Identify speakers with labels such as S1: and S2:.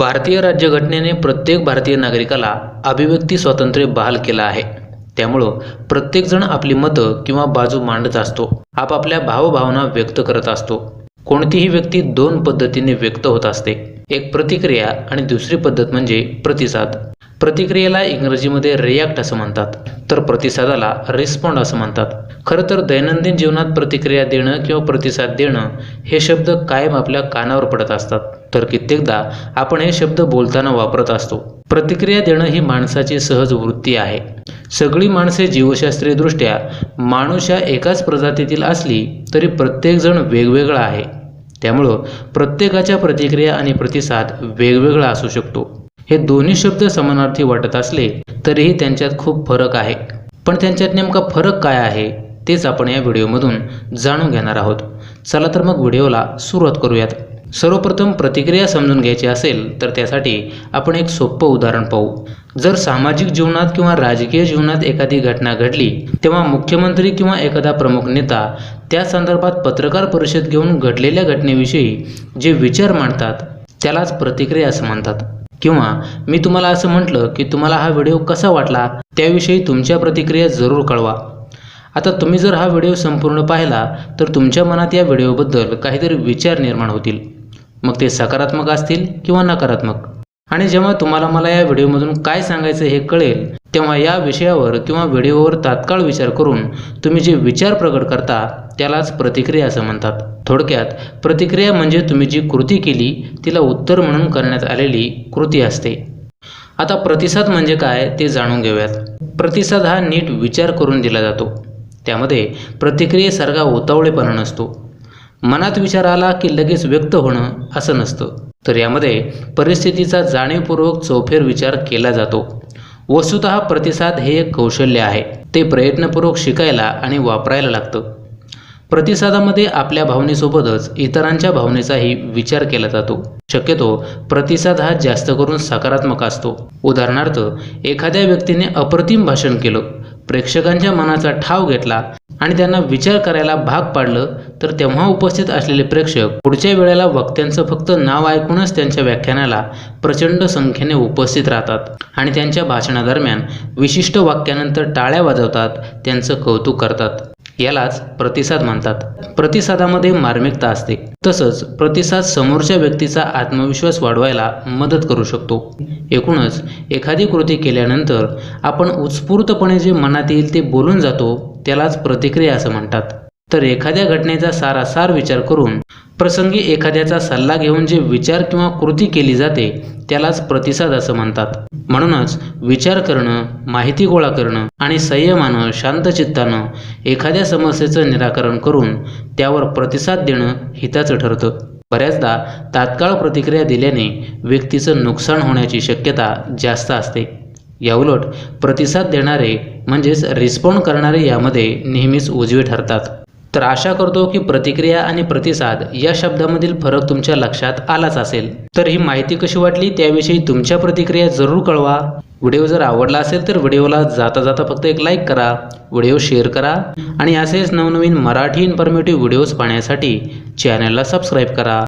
S1: भारतीय राज्यघटनेने प्रत्येक भारतीय नागरिकाला अभिव्यक्ती स्वातंत्र्य बहाल केलं आहे. त्यामुळं प्रत्येकजण आपली मतं किंवा बाजू मांडत असतो. आपापल्या भावभावना व्यक्त करत असतो. कोणतीही व्यक्ती दोन पद्धतीने व्यक्त होत असते. एक प्रतिक्रिया आणि दुसरी पद्धत म्हणजे प्रतिसाद. प्रतिक्रियेला इंग्रजीमध्ये रिॲक्ट असं म्हणतात. तर प्रतिसादाला रिस्पॉन्ड असं म्हणतात. खरं तर दैनंदिन जीवनात प्रतिक्रिया देणं किंवा प्रतिसाद देणं हे शब्द कायम आपल्या कानावर पडत असतात. तर कित्येकदा आपण हे शब्द बोलताना वापरत असतो. प्रतिक्रिया देणं ही माणसाची सहज वृत्ती आहे. सगळी माणसे जीवशास्त्रीयदृष्ट्या माणूस या एकाच प्रजातीतील असली तरी प्रत्येकजण वेगवेगळा आहे. त्यामुळं प्रत्येकाच्या प्रतिक्रिया आणि प्रतिसाद वेगवेगळा असू शकतो. हे दोन्ही शब्द समानार्थी वाटत असले तरीही त्यांच्यात खूप फरक आहे. पण त्यांच्यात नेमका फरक काय आहे तेच आपण या व्हिडिओमधून जाणून घेणार आहोत. चला तर मग व्हिडिओला सुरुवात करूयात. सर्वप्रथम प्रतिक्रिया समजून घ्यायची असेल तर त्यासाठी आपण एक सोपं उदाहरण पाहू. जर सामाजिक जीवनात किंवा राजकीय जीवनात एखादी घटना घडली तेव्हा मुख्यमंत्री किंवा एखादा प्रमुख नेता त्या संदर्भात पत्रकार परिषद घेऊन घडलेल्या घटनेविषयी जे विचार मांडतात त्यालाच प्रतिक्रिया असं म्हणतात. किंवा मी तुम्हाला असं म्हटलं की तुम्हाला हा व्हिडिओ कसा वाटला त्याविषयी तुमच्या प्रतिक्रिया जरूर कळवा. आता तुम्ही जर हा व्हिडिओ संपूर्ण पाहिला तर तुमच्या मनात या व्हिडिओबद्दल काहीतरी विचार निर्माण होतील. मग ते सकारात्मक असतील किंवा नकारात्मक? आणि जेव्हा तुम्हाला मला या व्हिडिओमधून काय सांगायचं हे कळेल तेव्हा या विषयावर किंवा व्हिडिओवर तात्काळ विचार करून तुम्ही जे विचार प्रकट करता त्यालाच प्रतिक्रिया असं म्हणतात. थोडक्यात प्रतिक्रिया म्हणजे तुम्ही जी कृती केली तिला उत्तर म्हणून करण्यात आलेली कृती असते. आता प्रतिसाद म्हणजे काय ते जाणून घेऊयात. प्रतिसाद हा नीट विचार करून दिला जातो. त्यामध्ये प्रतिक्रियेसारखा उतावळेपणा नसतो. मनात विचार आला की लगेच व्यक्त होणं असं नसतं. तर यामध्ये परिस्थितीचा जाणीवपूर्वक चौफेर विचार केला जातो. वस्तुत प्रतिसाद हे एक कौशल्य आहे. ते प्रयत्नपूर्वक शिकायला आणि वापरायला लागतं. प्रतिसादामध्ये आपल्या भावनेसोबतच इतरांच्या भावनेचाही विचार केला जातो. शक्यतो प्रतिसाद हा जास्त करून सकारात्मक असतो. उदाहरणार्थ एखाद्या व्यक्तीने अप्रतिम भाषण केलं प्रेक्षकांच्या मनाचा ठाव घेतला आणि त्यांना विचार करायला भाग पाडलं तर तेव्हा उपस्थित असलेले प्रेक्षक पुढच्या वेळेला वक्त्यांचं फक्त नाव ऐकूनच त्यांच्या व्याख्यानाला प्रचंड संख्येने उपस्थित राहतात आणि त्यांच्या भाषणादरम्यान विशिष्ट वाक्यानंतर टाळ्या वाजवतात त्यांचं कौतुक करतात. यालाच प्रतिसाद म्हणतात. प्रतिसादामध्ये मार्मिकता असते. तसंच प्रतिसाद समोरच्या व्यक्तीचा आत्मविश्वास वाढवायला मदत करू शकतो. एकूणच एखादी कृती केल्यानंतर आपण उत्स्फूर्तपणे जे मनात येईल ते बोलून जातो त्यालाच प्रतिक्रिया असं म्हणतात. तर एखाद्या घटनेचा सारासार विचार करून प्रसंगी एखाद्याचा सल्ला घेऊन जे विचार किंवा कृती केली जाते त्यालाच प्रतिसाद असं म्हणतात. म्हणूनच विचार करणं माहिती गोळा करणं आणि संयमानं शांतचित्तानं एखाद्या समस्येचं निराकरण करून त्यावर प्रतिसाद देणं हिताचं ठरतं. बऱ्याचदा तात्काळ प्रतिक्रिया दिल्याने व्यक्तीचं नुकसान होण्याची शक्यता जास्त असते. याउलट प्रतिसाद देणारे म्हणजेच रिस्पॉन्ड करणारे यामध्ये नेहमीच उजवे ठरतात. तर आशा करतो की प्रतिक्रिया आणि प्रतिसाद या शब्दामधील फरक तुमच्या लक्षात आलाच असेल. तर ही माहिती कशी वाटली त्याविषयी तुमच्या प्रतिक्रिया जरूर कळवा. व्हिडिओ जर आवडला असेल तर व्हिडिओला जाता जाता फक्त एक लाईक करा व्हिडिओ शेअर करा आणि असेच नवनवीन मराठी इन्फॉर्मेटिव्ह व्हिडिओज पाहण्यासाठी चॅनलला सबस्क्राईब करा.